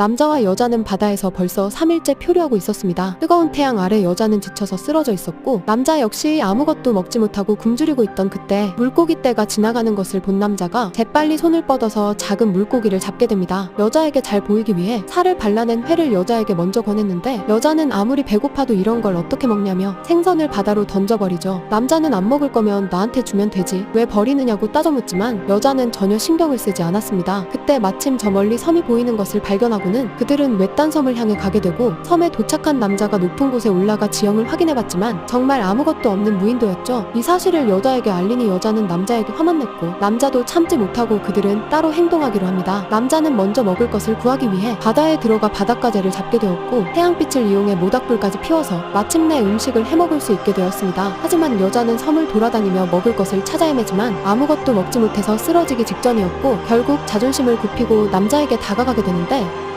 남자와 여자는 바다에서 벌써 3일째 표류하고 있었습니다. 뜨거운 태양 아래 여자는 지쳐서 쓰러져 있었고 남자 역시 아무것도 먹지 못하고 굶주리고 있던 그때 물고기 떼가 지나가는 것을 본 남자가 재빨리 손을 뻗어서 작은 물고기를 잡게 됩니다. 여자에게 잘 보이기 위해 살을 발라낸 회를 여자에게 먼저 권했는데 여자는 아무리 배고파도 이런 걸 어떻게 먹냐며 생선을 바다로 던져버리죠. 남자는 안 먹을 거면 나한테 주면 되지 왜 버리느냐고 따져 묻지만 여자는 전혀 신경을 쓰지 않았습니다. 그때 마침 저 멀리 섬이 보이는 것을 발견하고 는 그들은 외딴 섬을 향해 가게 되고 섬에 도착한 남자가 높은 곳에 올라가 지형을 확인해봤지만 정말 아무것도 없는 무인도였죠. 이 사실을 여자에게 알리니 여자는 남자에게 화만 냈고 남자도 참지 못하고 그들은 따로 행동하기로 합니다. 남자는 먼저 먹을 것을 구하기 위해 바다에 들어가 바닷가재를 잡게 되었고 태양빛을 이용해 모닥불까지 피워서 마침내 음식을 해먹을 수 있게 되었습니다. 하지만 여자는 섬을 돌아다니며 먹을 것을 찾아 헤매지만 아무것도 먹지 못해서 쓰러지기 직전이었고 결국 자존심을 굽히고 남자에게 다가가게 되는데